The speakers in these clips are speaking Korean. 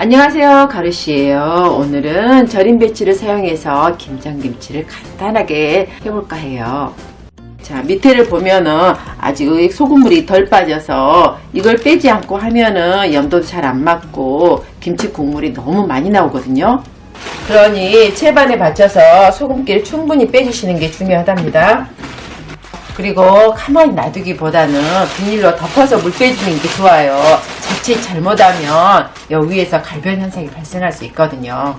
안녕하세요 가루씨예요. 오늘은 절임 배추를 사용해서 김장김치를 간단하게 해볼까 해요. 자 밑에를 보면은 아직 소금물이 덜 빠져서 이걸 빼지 않고 하면은 염도도 잘 안 맞고 김치 국물이 너무 많이 나오거든요. 그러니 채반에 받쳐서 소금기를 충분히 빼주시는 게 중요하답니다 그리고 가만히 놔두기보다는 비닐로 덮어서 물 빼주는 게 좋아요. 자칫 잘못하면 여기 위에서 갈변 현상이 발생할 수 있거든요.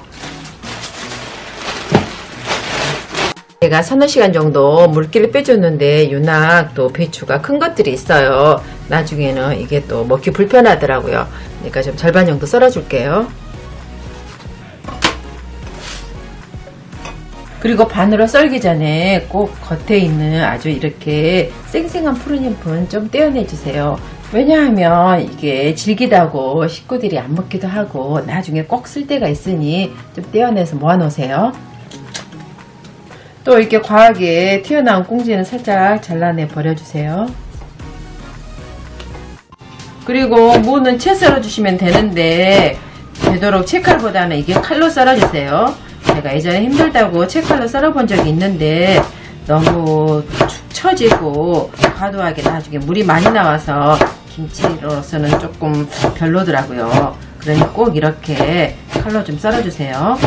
제가 서너 시간 정도 물기를 빼줬는데 유낙 또 배추가 큰 것들이 있어요. 나중에는 이게 또 먹기 불편하더라고요. 그러니까 좀 절반 정도 썰어줄게요. 그리고 반으로 썰기 전에 꼭 겉에 있는 아주 이렇게 쌩쌩한 푸른 잎은 좀 떼어내주세요. 왜냐하면 이게 질기다고 식구들이 안 먹기도 하고 나중에 꼭 쓸 때가 있으니 좀 떼어내서 모아놓으세요. 또 이렇게 과하게 튀어나온 꽁지는 살짝 잘라내 버려주세요. 그리고 무는 채 썰어주시면 되는데 되도록 채칼보다는 이게 칼로 썰어주세요. 제가 예전에 힘들다고 채칼로 썰어본 적이 있는데 너무 축 처지고 과도하게 나중에 물이 많이 나와서 김치로서는 조금 별로더라고요. 그러니 꼭 이렇게 칼로 좀 썰어주세요.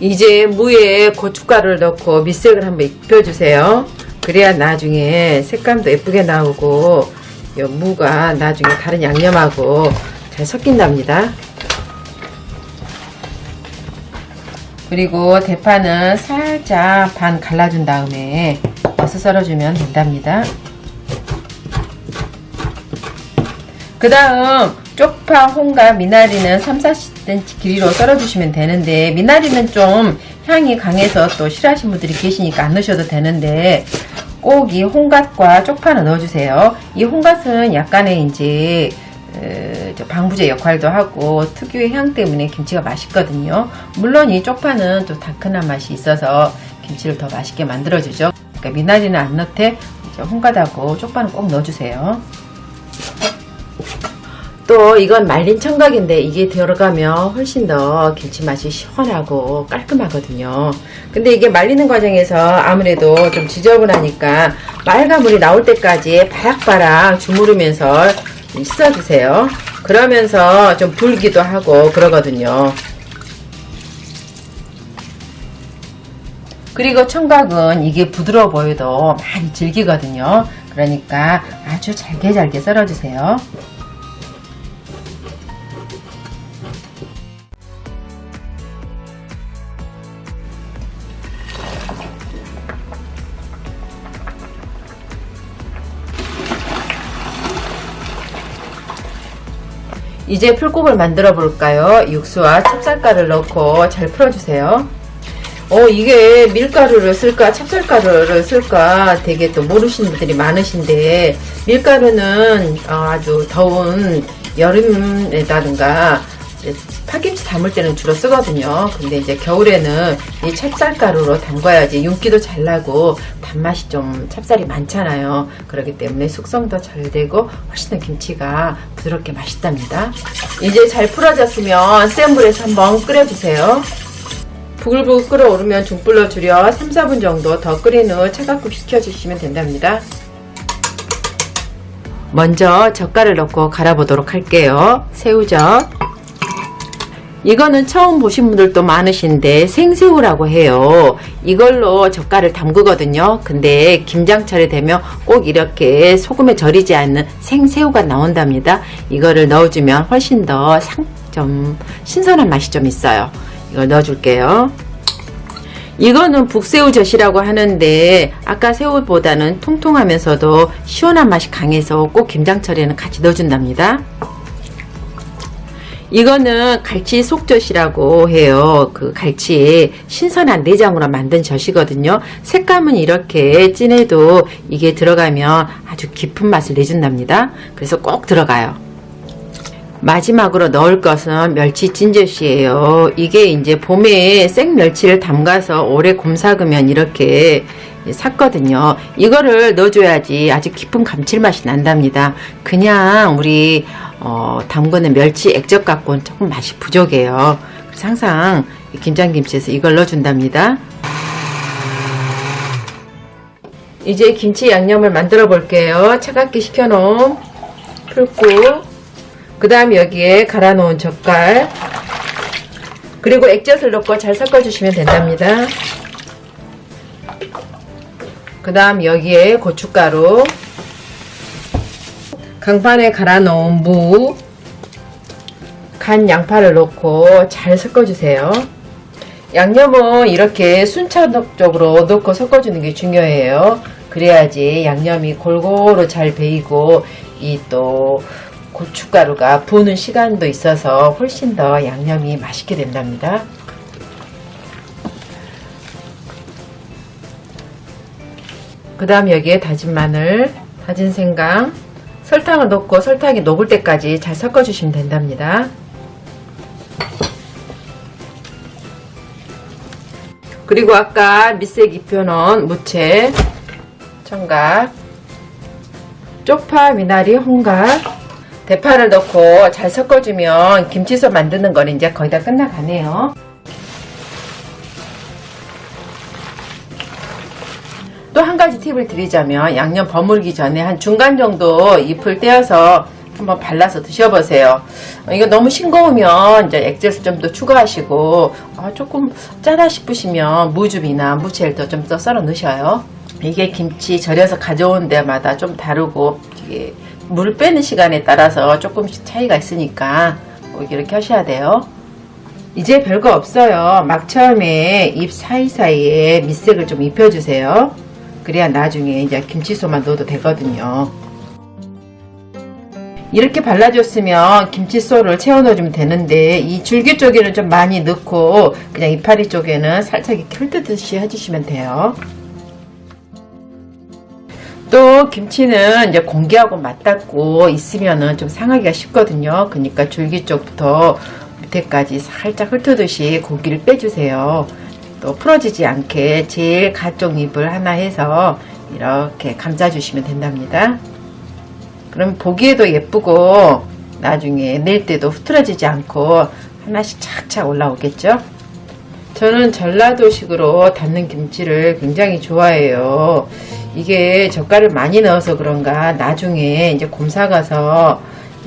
이제 무에 고춧가루를 넣고 밑색을 한번 입혀주세요. 그래야 나중에 색감도 예쁘게 나오고 이 무가 나중에 다른 양념하고 잘 섞인답니다. 그리고 대파는 살짝 반 갈라준 다음에 버섯 썰어주면 된답니다. 그 다음 쪽파, 홍가, 미나리는 3, 40cm 길이로 썰어주시면 되는데 미나리는 좀 향이 강해서 또 싫어하시는 분들이 계시니까 안 넣으셔도 되는데 꼭 이 홍갓과 쪽파는 넣어주세요. 이 홍갓은 약간의 이제 어, 방부제 역할도 하고 특유의 향 때문에 김치가 맛있거든요. 물론 이 쪽파는 또 달큰한 맛이 있어서 김치를 더 맛있게 만들어주죠. 그러니까 미나리는 안 넣되 홍갓하고 쪽파는 꼭 넣어주세요. 또 이건 말린 청각인데 이게 들어가면 훨씬 더 김치 맛이 시원하고 깔끔하거든요. 근데 이게 말리는 과정에서 아무래도 좀 지저분하니까 빨간 물이 나올 때까지 바락바락 주무르면서 있어주세요. 그러면서 좀 불기도 하고 그러거든요. 그리고 청각은 이게 부드러워 보여도 많이 질기거든요. 그러니까 아주 잘게 잘게 썰어주세요. 이제 풀국을 만들어 볼까요? 육수와 찹쌀가루를 넣고 잘 풀어주세요. 어, 이게 밀가루를 쓸까, 찹쌀가루를 쓸까 되게 또 모르시는 분들이 많으신데, 밀가루는 어, 아주 더운 여름에다든가 파김치 담을 때는 주로 쓰거든요. 근데 이제 겨울에는 이 찹쌀가루로 담가야지 윤기도 잘 나고 단맛이 좀 찹쌀이 많잖아요. 그렇기 때문에 숙성도 잘 되고 훨씬 더 김치가 부드럽게 맛있답니다. 이제 잘 풀어졌으면 센 불에서 한번 끓여주세요. 부글부글 끓어오르면 중불로 줄여 3, 4분 정도 더 끓인 후 차갑고 식혀주시면 된답니다. 먼저 젓갈을 넣고 갈아보도록 할게요. 새우젓. 이거는 처음 보신 분들도 많으신데 생새우라고 해요. 이걸로 젓갈을 담그거든요. 근데 김장철이 되면 꼭 이렇게 소금에 절이지 않는 생새우가 나온답니다. 이거를 넣어주면 훨씬 더 상, 좀 신선한 맛이 좀 있어요. 이걸 넣어줄게요. 이거는 북새우젓이라고 하는데 아까 새우보다는 통통하면서도 시원한 맛이 강해서 꼭 김장철에는 같이 넣어준답니다. 이거는 갈치 속젓이라고 해요. 그 갈치 신선한 내장으로 만든 젓이거든요. 색감은 이렇게 진해도 이게 들어가면 아주 깊은 맛을 내준답니다. 그래서 꼭 들어가요. 마지막으로 넣을 것은 멸치 찐젓이에요. 이게 이제 봄에 생 멸치를 담가서 오래 곰삭으면 이렇게 샀거든요. 이거를 넣어줘야지 아주 깊은 감칠맛이 난답니다. 그냥 우리 어, 담그는 멸치 액젓 갖고는 조금 맛이 부족해요. 그래서 항상 김장김치에서 이걸 넣어준답니다. 이제 김치 양념을 만들어 볼게요. 차갑게 식혀놓은 풀국 그 다음 여기에 갈아 놓은 젓갈 그리고 액젓을 넣고 잘 섞어 주시면 된답니다 그 다음 여기에 고춧가루 강판에 갈아 놓은 무, 간 양파를 넣고 잘 섞어 주세요 양념은 이렇게 순차적으로 넣고 섞어주는 게 중요해요. 그래야지 양념이 골고루 잘 배이고 이 또 고춧가루가 부는 시간도 있어서 훨씬 더 양념이 맛있게 된답니다. 그 다음 여기에 다진 마늘, 다진 생강, 설탕을 넣고 설탕이 녹을 때까지 잘 섞어주시면 된답니다. 그리고 아까 밑색 입혀놓은 무채, 청각, 쪽파, 미나리, 홍각, 대파를 넣고 잘 섞어주면 김치소 만드는 거는 이제 거의 다 끝나가네요. 또 한 가지 팁을 드리자면 양념 버무리기 전에 한 중간 정도 잎을 떼어서 한번 발라서 드셔보세요. 어, 이거 너무 싱거우면 이제 액젓을 좀 더 추가하시고 아, 조금 짜다 싶으시면 무즙이나 무채를 더좀더 썰어 넣으셔요. 이게 김치 절여서 가져온 데마다 좀 다르고 물 빼는 시간에 따라서 조금씩 차이가 있으니까 꼭 이렇게 하셔야 돼요. 이제 별거 없어요. 막 처음에 잎 사이사이에 밑색을 좀 입혀주세요. 그래야 나중에 이제 김치소만 넣어도 되거든요. 이렇게 발라줬으면 김치소를 채워 넣어주면 되는데 이 줄기 쪽에는 좀 많이 넣고 그냥 이파리 쪽에는 살짝 훑듯이 해주시면 돼요. 또 김치는 이제 공기하고 맞닿고 있으면은 좀 상하기가 쉽거든요. 그러니까 줄기 쪽부터 밑에까지 살짝 훑듯이 고기를 빼주세요. 또 풀어지지 않게 제일 가쪽 잎을 하나 해서 이렇게 감싸주시면 된답니다. 그럼 보기에도 예쁘고 나중에 낼 때도 흐트러지지 않고 하나씩 착착 올라오겠죠? 저는 전라도식으로 담는 김치를 굉장히 좋아해요. 이게 젓갈을 많이 넣어서 그런가 나중에 이제 곰 사가서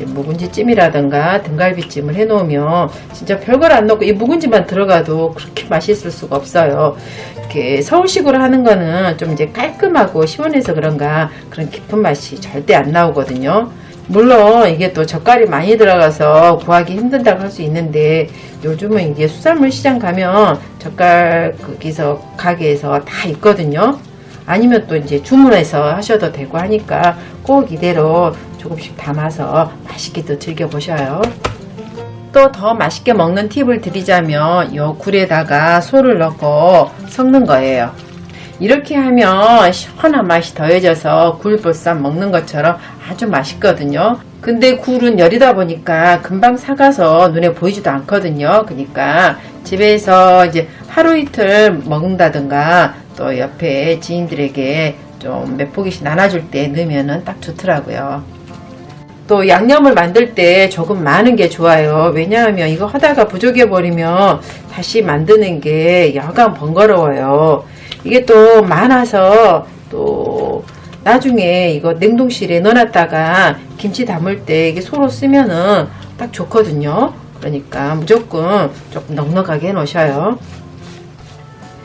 묵은지 찜이라든가 등갈비찜을 해놓으면 진짜 별걸 안 넣고 이 묵은지만 들어가도 그렇게 맛있을 수가 없어요. 이렇게 서울식으로 하는 거는 좀 이제 깔끔하고 시원해서 그런가 그런 깊은 맛이 절대 안 나오거든요. 물론 이게 또 젓갈이 많이 들어가서 구하기 힘든다고 할 수 있는데 요즘은 이게 수산물 시장 가면 젓갈 거기서 가게에서 다 있거든요. 아니면 또 이제 주문해서 하셔도 되고 하니까 꼭 이대로 조금씩 담아서 맛있게 또 즐겨보셔요. 또 더 맛있게 먹는 팁을 드리자면 요 굴에다가 소를 넣고 섞는 거예요. 이렇게 하면 시원한 맛이 더해져서 굴보쌈 먹는 것처럼 아주 맛있거든요. 근데 굴은 열이다 보니까 금방 사가서 눈에 보이지도 않거든요. 그러니까 집에서 이제 하루 이틀 먹는다든가 또 옆에 지인들에게 좀 몇 포기씩 나눠줄 때 넣으면은 딱 좋더라고요. 또 양념을 만들 때 조금 많은 게 좋아요. 왜냐하면 이거 하다가 부족해 버리면 다시 만드는 게 여간 번거로워요. 이게 또 많아서 또 나중에 이거 냉동실에 넣어놨다가 김치 담을 때 이게 소로 쓰면은 딱 좋거든요. 그러니까 무조건 조금 넉넉하게 해 놓으셔요.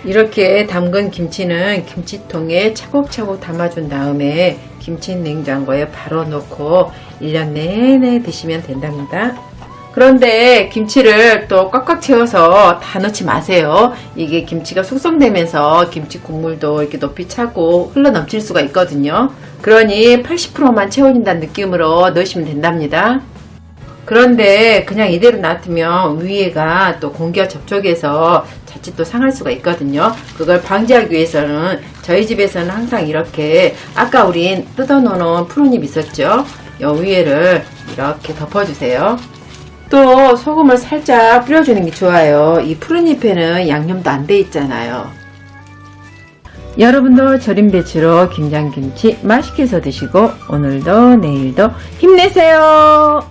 이렇게 담근 김치는 김치통에 차곡차곡 담아준 다음에 김치 냉장고에 바로 넣고 1년 내내 드시면 된답니다. 그런데 김치를 또 꽉꽉 채워서 다 넣지 마세요. 이게 김치가 숙성되면서 김치 국물도 이렇게 높이 차고 흘러 넘칠 수가 있거든요. 그러니 80%만 채워진다는 느낌으로 넣으시면 된답니다. 그런데 그냥 이대로 놔두면 위에가 또 공기와 접촉해서 자칫 또 상할 수가 있거든요. 그걸 방지하기 위해서는 저희 집에서는 항상 이렇게 아까 우린 뜯어놓은 푸른잎 있었죠? 요 위에를 이렇게 덮어주세요. 또 소금을 살짝 뿌려주는 게 좋아요. 이 푸른 잎에는 양념도 안 돼 있잖아요. 여러분도 절임 배추로 김장김치 맛있게 해서 드시고 오늘도 내일도 힘내세요.